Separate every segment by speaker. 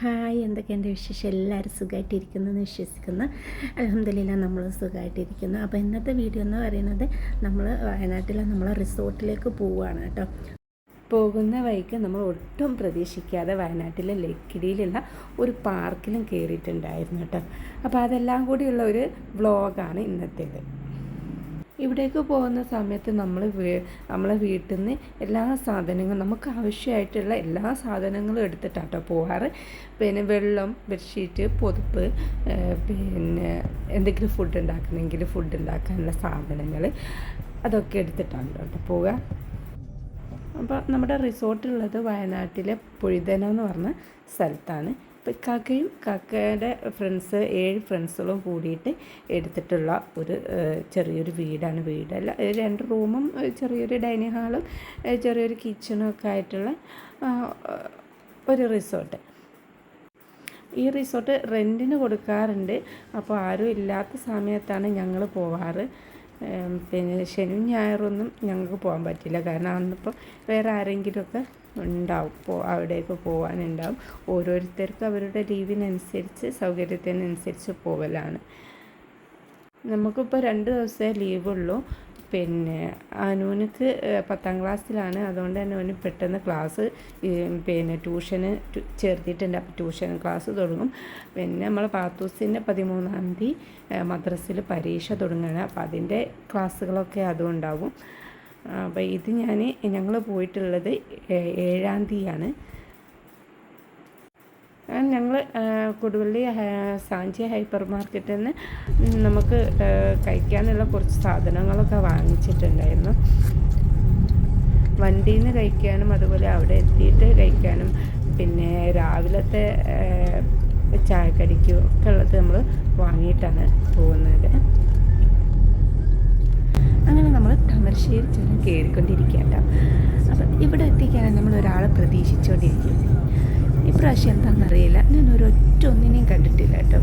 Speaker 1: Hi എന്തൊക്കെ എന്റെ വിശേഷം? എല്ലാവരും സുഖമായിട്ടിരിക്കുന്നു എന്ന് വിശ്വസിക്കുന്നു. അലഹമ്മദില്ല നമ്മൾ സുഖമായിട്ടിരിക്കുന്നു അപ്പോൾ ഇന്നത്തെ വീഡിയോ എന്ന് പറയുന്നത് നമ്മൾ വയനാട്ടിലെ നമ്മളെ റിസോർട്ടിലേക്ക് പോവുകയാണ് കേട്ടോ. പോകുന്ന വഴിക്ക് നമ്മൾ ഒട്ടും പ്രതീക്ഷിക്കാതെ വയനാട്ടിലെ ലക്കിടിയിലുള്ള ഒരു പാർക്കിലും കയറിയിട്ടുണ്ടായിരുന്നു കേട്ടോ. അപ്പോൾ അതെല്ലാം കൂടിയുള്ള ഒരു വ്ളോഗാണ് ഇന്നത്തേത്. ഇവിടേക്ക് പോകുന്ന സമയത്ത് നമ്മൾ നമ്മളെ വീട്ടിൽ നിന്ന് എല്ലാ സാധനങ്ങളും നമുക്ക് ആവശ്യമായിട്ടുള്ള എല്ലാ സാധനങ്ങളും എടുത്തിട്ടാട്ടോ പോകാറ് പിന്നെ വെള്ളം ബെഡ്ഷീറ്റ് പൊതുപ്പ് പിന്നെ എന്തെങ്കിലും ഫുഡ് ഉണ്ടാക്കണമെങ്കിൽ ഫുഡ് ഉണ്ടാക്കാനുള്ള സാധനങ്ങൾ അതൊക്കെ എടുത്തിട്ടാണ് കേട്ടോ പോവുക. അപ്പോൾ നമ്മുടെ റിസോർട്ടുള്ളത് വയനാട്ടിലെ പൊഴുതന എന്ന് പറഞ്ഞ സ്ഥലത്താണ്. ഇപ്പം കാക്കയും കാക്കയുടെ ഫ്രണ്ട്സ് ഏഴ് ഫ്രണ്ട്സുകളും കൂടിയിട്ട് എടുത്തിട്ടുള്ള ഒരു ചെറിയൊരു വീടാണ് വീടല്ല രണ്ട് റൂമും ചെറിയൊരു ഡൈനിങ് ഹാളും ചെറിയൊരു കിച്ചണും ഒക്കെ ആയിട്ടുള്ള ഒരു റിസോർട്ട് ഈ റിസോർട്ട് റെന്റിന് കൊടുക്കാറുണ്ട്. അപ്പോൾ ആരും ഇല്ലാത്ത സമയത്താണ് ഞങ്ങൾ പോവാറ്. പിന്നെ ശനിയും ഞായറൊന്നും ഞങ്ങൾക്ക് പോകാൻ പറ്റില്ല. കാരണം അന്നിപ്പം വേറെ ആരെങ്കിലുമൊക്കെ ഉണ്ടാവും. പോ അവിടേക്ക് പോകാനുണ്ടാവും ഓരോരുത്തർക്കും അവരുടെ ലീവിനനുസരിച്ച് സൗകര്യത്തിനനുസരിച്ച് പോകലാണ് നമുക്കിപ്പോൾ രണ്ട് ദിവസമേ ലീവുള്ളൂ. പിന്നെ അനുവിനക്ക് പത്താം ക്ലാസ്സിലാണ്. അതുകൊണ്ട് തന്നെ അവന് പെട്ടെന്ന് ക്ലാസ് പിന്നെ ട്യൂഷന് ചേർത്തിട്ടുണ്ട്. അപ്പോൾ ട്യൂഷൻ ക്ലാസ് തുടങ്ങും. പിന്നെ നമ്മൾ പാത്തൂസിന്റെ പതിമൂന്നാം തീയതി മദ്രസിൽ പരീക്ഷ തുടങ്ങുകയാണ്. അപ്പോൾ അതിന്റെ ക്ലാസ്സുകളൊക്കെ അതും ഉണ്ടാവും. അപ്പോൾ ഇത് ഞാൻ ഞങ്ങൾ പോയിട്ടുള്ളത് ഏഴാം തീയതിയാണ്. ഞങ്ങൾ കൊടുവള്ളി സാഞ്ചി ഹൈപ്പർ മാർക്കറ്റിൽ നിന്ന് നമുക്ക് കഴിക്കാനുള്ള കുറച്ച് സാധനങ്ങളൊക്കെ വാങ്ങിച്ചിട്ടുണ്ടായിരുന്നു. വണ്ടിയിൽ നിന്ന് കഴിക്കാനും അതുപോലെ അവിടെ എത്തിയിട്ട് കഴിക്കാനും പിന്നെ രാവിലത്തെ ചായക്കടിക്കും ഒക്കെ ഉള്ളത് നമ്മൾ വാങ്ങിയിട്ടാണ് പോകുന്നത്. അങ്ങനെ നമ്മൾ താമരശ്ശേരി ചെന്ന് കയറിക്കൊണ്ടിരിക്കുക കേട്ടോ. അപ്പം ഇവിടെ എത്തിക്കാനാണ് നമ്മൾ ഒരാളെ പ്രതീക്ഷിച്ചുകൊണ്ടിരിക്കും. ഇപ്രാവശ്യം എന്താണെന്നറിയില്ല. ഞാൻ ഒരൊറ്റ ഒന്നിനെയും കണ്ടിട്ടില്ല കേട്ടോ.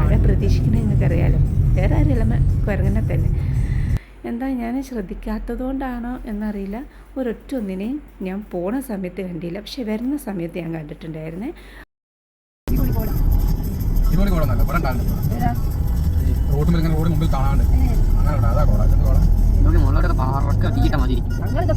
Speaker 1: ആരെ പ്രതീക്ഷിക്കണേ നിങ്ങൾക്കറിയാലോ. വേറെ ആരെല്ലാം കുരങ്ങനെ തന്നെ. എന്താ ഞാൻ ശ്രദ്ധിക്കാത്തത് കൊണ്ടാണോ എന്നറിയില്ല. ഒരൊറ്റ ഒന്നിനെയും ഞാൻ പോണ സമയത്ത് കണ്ടില്ല. പക്ഷെ വരുന്ന സമയത്ത് ഞാൻ കണ്ടിട്ടുണ്ടായിരുന്നേ.
Speaker 2: റോഡ് ഇങ്ങനെ റോഡ് മുമ്പിൽ കാണാണ്ട് അങ്ങനെ അതാ കോട കോട
Speaker 3: പറക്ക തീറ്റ മതി
Speaker 2: അങ്ങോട്ട്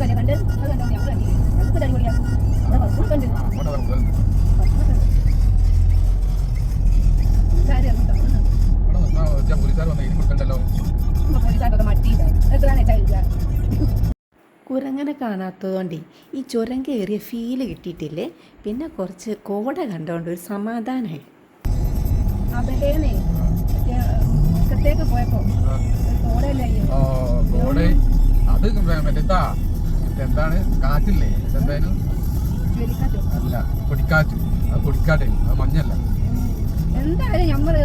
Speaker 1: കുരങ്ങനെ കാണാത്തതുകൊണ്ട് ഈ ചുരം കയറിയ ഫീൽ കിട്ടിയിട്ടില്ലേ? പിന്നെ കുറച്ച് കോട കണ്ടുകൊണ്ട് ഒരു സമാധാനമായി
Speaker 2: ആ, കോട. അത് മറ്റെന്താ എന്താണ്? കാറ്റില്ലേ? എന്തായാലും അല്ല പൊടിക്കാറ്റ്. അത് പൊടിക്കാറ്റ്. അത് മഞ്ഞല്ല.
Speaker 4: എന്തായാലും നമ്മൾ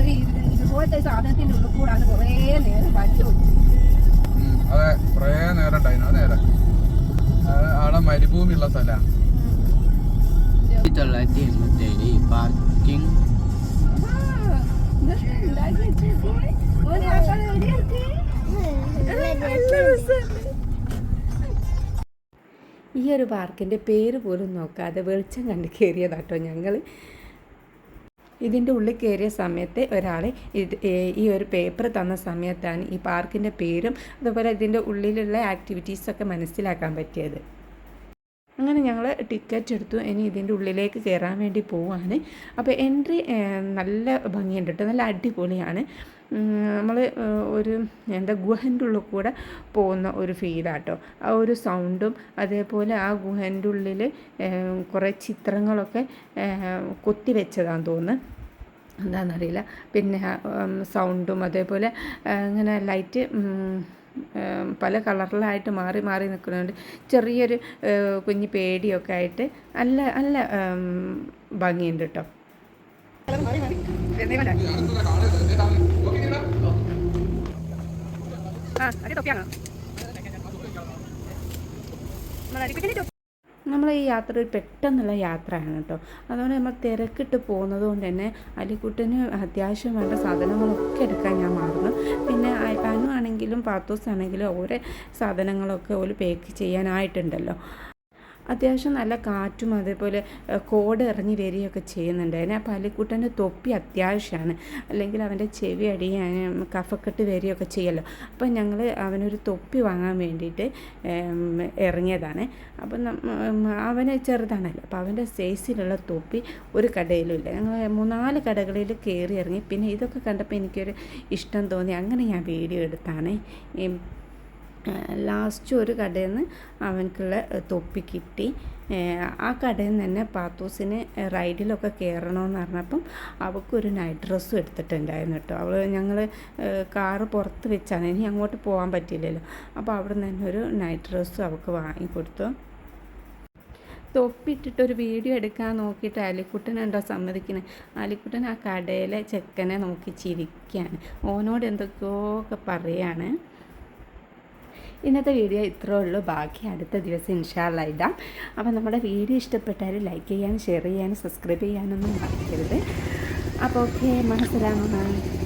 Speaker 4: ഇതുപോലത്തെ സാധനത്തിന്റെ ഉള്ളിൽ കൂടാണ് കുറേ നേരം പറ്റും
Speaker 2: അതെ കുറേ നേരം ഉണ്ടായിരുന്നു. അത് നേരം. അവിടെ മരുഭൂമി ഉള്ള സ്ഥലമാണ്
Speaker 3: തൊള്ളായിരത്തി എൺപത്തി ഏഴ് പാർക്കിംഗ്
Speaker 1: ഈ ഒരു പാർക്കിന്റെ പേര് പോലും നോക്കാതെ വെളിച്ചം കണ്ട് കയറിയതാട്ടോ ഞങ്ങൾ ഇതിന്റെ ഉള്ളിൽ കയറിയ സമയത്ത് ഒരാൾ ഇത് ഈ ഒരു പേപ്പർ തന്ന സമയത്താണ് ഈ പാർക്കിന്റെ പേരും അതുപോലെ ഇതിന്റെ ഉള്ളിലുള്ള ആക്ടിവിറ്റീസൊക്കെ മനസ്സിലാക്കാൻ പറ്റിയത്. അങ്ങനെ ഞങ്ങൾ ടിക്കറ്റ് എടുത്തു. ഇനി ഇതിന്റെ ഉള്ളിലേക്ക് കയറാൻ വേണ്ടി പോവാണ്. അപ്പോൾ എൻട്രി നല്ല ഭംഗിയുണ്ട് കേട്ടോ നല്ല അടിപൊളിയാണ്. നമ്മൾ ഒരു എന്താ ഗുഹന്റെ ഉള്ളിൽ കൂടെ പോകുന്ന ഒരു ഫീലാട്ടോ ആ ഒരു സൗണ്ടും അതേപോലെ ആ ഗുഹന്റെ ഉള്ളിൽ കുറേ ചിത്രങ്ങളൊക്കെ കൊത്തി വെച്ചതാണെന്ന് തോന്നുന്നു. എന്താണെന്നറിയില്ല പിന്നെ സൗണ്ടും അതേപോലെ ഇങ്ങനെ ലൈറ്റ് പല കളറിലായിട്ട് മാറി മാറി നിൽക്കുന്നുണ്ട് ചെറിയൊരു കുഞ്ഞ് പേടിയൊക്കെ ആയിട്ട് നല്ല നല്ല ഭംഗിയുണ്ട് കേട്ടോ. നമ്മൾ ഈ യാത്ര ഒരു പെട്ടെന്നുള്ള യാത്രയാണ് കേട്ടോ. അതുകൊണ്ട് നമ്മൾ തിരക്കിട്ട് പോകുന്നത് കൊണ്ട് തന്നെ അലിക്കുട്ടന് അത്യാവശ്യം വേണ്ട സാധനങ്ങളൊക്കെ എടുക്കാൻ ഞാൻ മറന്നു. പാത്തോസ് ആണെങ്കിലും ഓരോ സാധനങ്ങളൊക്കെ ഓൽ പേക്ക് ചെയ്യാനായിട്ടുണ്ടല്ലോ. അത്യാവശ്യം നല്ല കാറ്റും അതേപോലെ കോട് ഇറങ്ങി വരികയൊക്കെ ചെയ്യുന്നുണ്ടായിരുന്നു അപ്പോൾ അലിക്കുട്ടന്റെ തൊപ്പി അത്യാവശ്യമാണ് അല്ലെങ്കിൽ അവന്റെ ചെവി അടിയാൻ കഫക്കെട്ട് വരികയൊക്കെ ചെയ്യല്ലോ. അപ്പോൾ ഞങ്ങൾ അവനൊരു തൊപ്പി വാങ്ങാൻ വേണ്ടിയിട്ട് ഇറങ്ങിയതാണ് അപ്പം അവന് ചെറുതാണല്ലോ. അപ്പോൾ അവന്റെ സൈസിലുള്ള തൊപ്പി ഒരു കടയിലും ഇല്ല. ഞങ്ങൾ മൂന്നാൽ കടകളിൽ കയറി ഇറങ്ങി പിന്നെ ഇതൊക്കെ കണ്ടപ്പോൾ എനിക്കൊരു ഇഷ്ടം തോന്നി. അങ്ങനെ ഞാൻ വീഡിയോ എടുത്താണ്. ലാസ്റ്റ് ഒരു കടയിൽ നിന്ന് അവനക്കുള്ള തൊപ്പി കിട്ടി. ആ കടയിൽ നിന്ന് തന്നെ പാത്തൂസിന് റൈഡിലൊക്കെ കയറണമെന്ന് പറഞ്ഞപ്പം അവൾക്കൊരു നൈറ്റ് ഡ്രസ്സും എടുത്തിട്ടുണ്ടായിരുന്നു കേട്ടോ. അവൾ ഞങ്ങൾ കാറ് പുറത്ത് വെച്ചാണ്. ഇനി അങ്ങോട്ട് പോകാൻ പറ്റില്ലല്ലോ അപ്പോൾ അവിടെ നിന്ന് തന്നെ ഒരു നൈറ്റ് ഡ്രസ്സും അവൾക്ക് വാങ്ങിക്കൊടുത്തു. തൊപ്പിട്ടിട്ട് ഒരു വീഡിയോ എടുക്കാൻ നോക്കിയിട്ട് അലിക്കുട്ടനുണ്ടോ സമ്മതിക്കുന്നത് അലിക്കുട്ടൻ ആ കടയിലെ ചെക്കനെ നോക്കി ചിരിക്കുകയാണ് ഓനോട് എന്തൊക്കെയോ ഒക്കെ പറയാണ്. ഇന്നത്തെ വീഡിയോ ഇത്രേ ഉള്ളൂ. ബാക്കി അടുത്ത ദിവസം ഇൻഷാല്ല ഇടാം. അപ്പോൾ നമ്മുടെ വീഡിയോ ഇഷ്ടപ്പെട്ടാൽ ലൈക്ക് ചെയ്യാനും ഷെയർ ചെയ്യാനും സബ്സ്ക്രൈബ് ചെയ്യാനൊന്നും മറക്കരുത്. അപ്പോൾ ഓക്കെ മനസ്സിലാവുന്നതാണ്